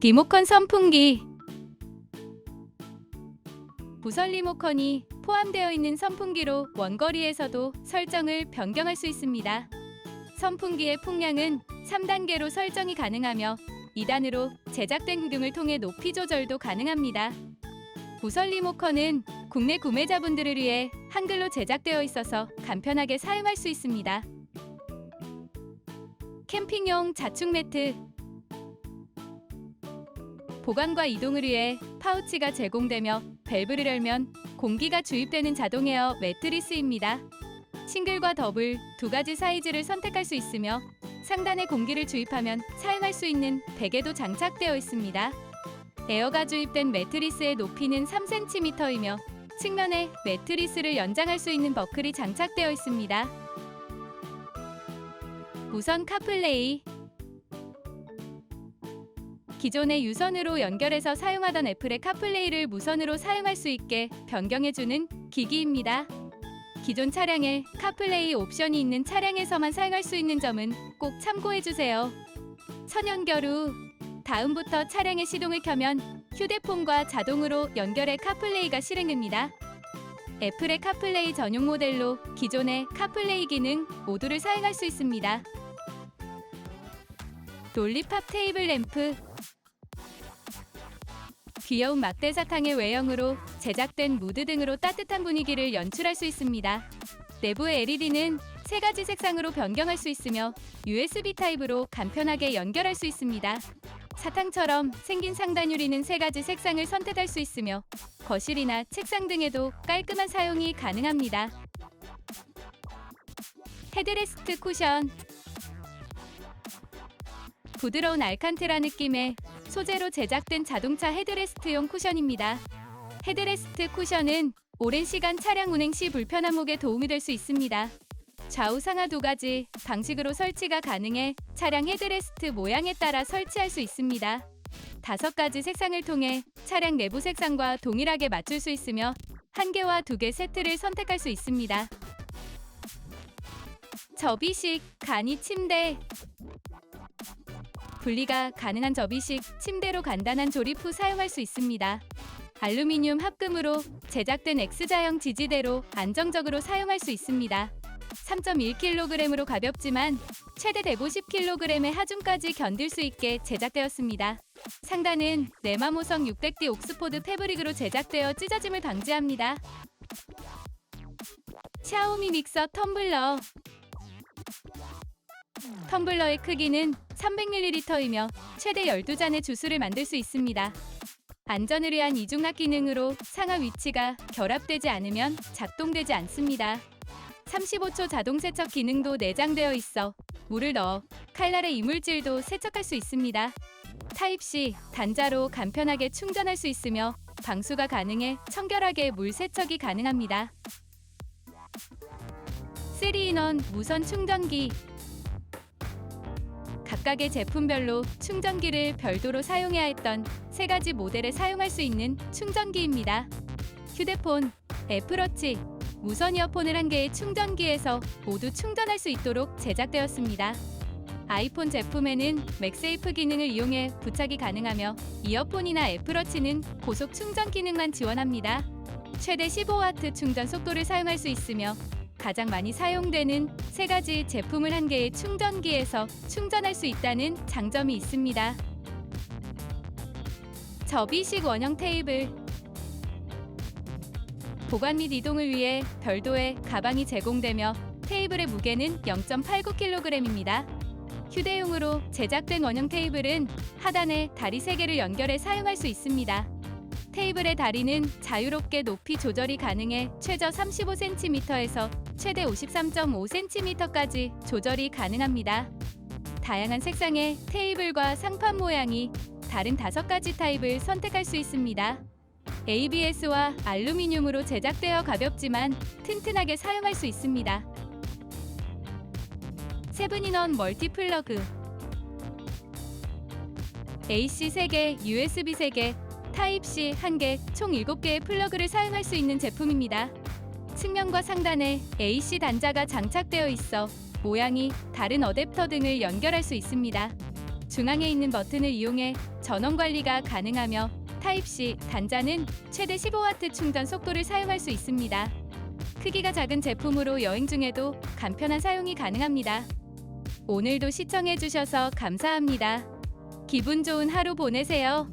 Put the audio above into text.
리모컨 선풍기 무선 리모컨이 포함되어 있는 선풍기로 원거리에서도 설정을 변경할 수 있습니다. 선풍기의 풍량은 3단계로 설정이 가능하며 2단으로 제작된 구경을 통해 높이 조절도 가능합니다. 무선 리모컨은 국내 구매자분들을 위해 한글로 제작되어 있어서 간편하게 사용할 수 있습니다. 캠핑용 자축 매트 보관과 이동을 위해 파우치가 제공되며 밸브를 열면 공기가 주입되는 자동 에어 매트리스입니다. 싱글과 더블 두 가지 사이즈를 선택할 수 있으며 상단에 공기를 주입하면 사용할 수 있는 베개도 장착되어 있습니다. 에어가 주입된 매트리스의 높이는 3cm이며 측면에 매트리스를 연장할 수 있는 버클이 장착되어 있습니다. 무선 카플레이 기존의 유선으로 연결해서 사용하던 애플의 카플레이를 무선으로 사용할 수 있게 변경해주는 기기입니다. 기존 차량에 카플레이 옵션이 있는 차량에서만 사용할 수 있는 점은 꼭 참고해주세요. 선연결 후 다음부터 차량의 시동을 켜면 휴대폰과 자동으로 연결해 카플레이가 실행됩니다. 애플의 카플레이 전용 모델로 기존의 카플레이 기능 모두를 사용할 수 있습니다. 놀리팝 테이블 램프 귀여운 막대 사탕의 외형으로 제작된 무드 등으로 따뜻한 분위기를 연출할 수 있습니다. 내부의 LED는 세 가지 색상으로 변경할 수 있으며 USB 타입으로 간편하게 연결할 수 있습니다. 사탕처럼 생긴 상단 유리는 세 가지 색상을 선택할 수 있으며 거실이나 책상 등에도 깔끔한 사용이 가능합니다. 헤드레스트 쿠션 부드러운 알칸테라 느낌의 소재로 제작된 자동차 헤드레스트용 쿠션입니다. 헤드레스트 쿠션은 오랜 시간 차량 운행 시 불편한 목에 도움이 될 수 있습니다. 좌우 상하 두 가지 방식으로 설치가 가능해 차량 헤드레스트 모양에 따라 설치할 수 있습니다. 다섯 가지 색상을 통해 차량 내부 색상과 동일하게 맞출 수 있으며 한 개와 두 개 세트를 선택할 수 있습니다. 접이식 간이 침대 분리가 가능한 접이식 침대로 간단한 조립 후 사용할 수 있습니다. 알루미늄 합금으로 제작된 X자형 지지대로 안정적으로 사용할 수 있습니다. 3.1kg으로 가볍지만 최대 150kg의 하중까지 견딜 수 있게 제작되었습니다. 상단은 네마모성 600D 옥스포드 패브릭으로 제작되어 찢어짐을 방지합니다. 샤오미 믹서 텀블러 텀블러의 크기는 300ml이며 최대 12잔의 주스를 만들 수 있습니다. 안전을 위한 이중압 기능으로 상하 위치가 결합되지 않으면 작동되지 않습니다. 35초 자동 세척 기능도 내장되어 있어 물을 넣어 칼날의 이물질도 세척할 수 있습니다. 타입C 단자로 간편하게 충전할 수 있으며 방수가 가능해 청결하게 물 세척이 가능합니다. 3인원 무선 충전기 각각의 제품별로 충전기를 별도로 사용해야 했던 세 가지 모델에 사용할 수 있는 충전기입니다. 휴대폰, 애플워치, 무선 이어폰을 한 개의 충전기에서 모두 충전할 수 있도록 제작되었습니다. 아이폰 제품에는 맥세이프 기능을 이용해 부착이 가능하며 이어폰이나 애플워치는 고속 충전 기능만 지원합니다. 최대 15W 충전 속도를 사용할 수 있으며 가장 많이 사용되는 세 가지 제품을 한 개의 충전기에서 충전할 수 있다는 장점이 있습니다. 접이식 원형 테이블 보관 및 이동을 위해 별도의 가방이 제공되며 테이블의 무게는 0.89kg입니다. 휴대용으로 제작된 원형 테이블은 하단에 다리 3개를 연결해 사용할 수 있습니다. 테이블의 다리는 자유롭게 높이 조절이 가능해 최저 35cm에서 최대 53.5cm까지 조절이 가능합니다. 다양한 색상의 테이블과 상판 모양이 다른 다섯 가지 타입을 선택할 수 있습니다. ABS와 알루미늄으로 제작되어 가볍지만 튼튼하게 사용할 수 있습니다. 세븐인원 멀티 플러그 AC 3개, USB 3개, 타입C 1개, 총 7개의 플러그를 사용할 수 있는 제품입니다. 측면과 상단에 AC 단자가 장착되어 있어 모양이 다른 어댑터 등을 연결할 수 있습니다. 중앙에 있는 버튼을 이용해 전원 관리가 가능하며 타입C 단자는 최대 15W 충전 속도를 사용할 수 있습니다. 크기가 작은 제품으로 여행 중에도 간편한 사용이 가능합니다. 오늘도 시청해주셔서 감사합니다. 기분 좋은 하루 보내세요.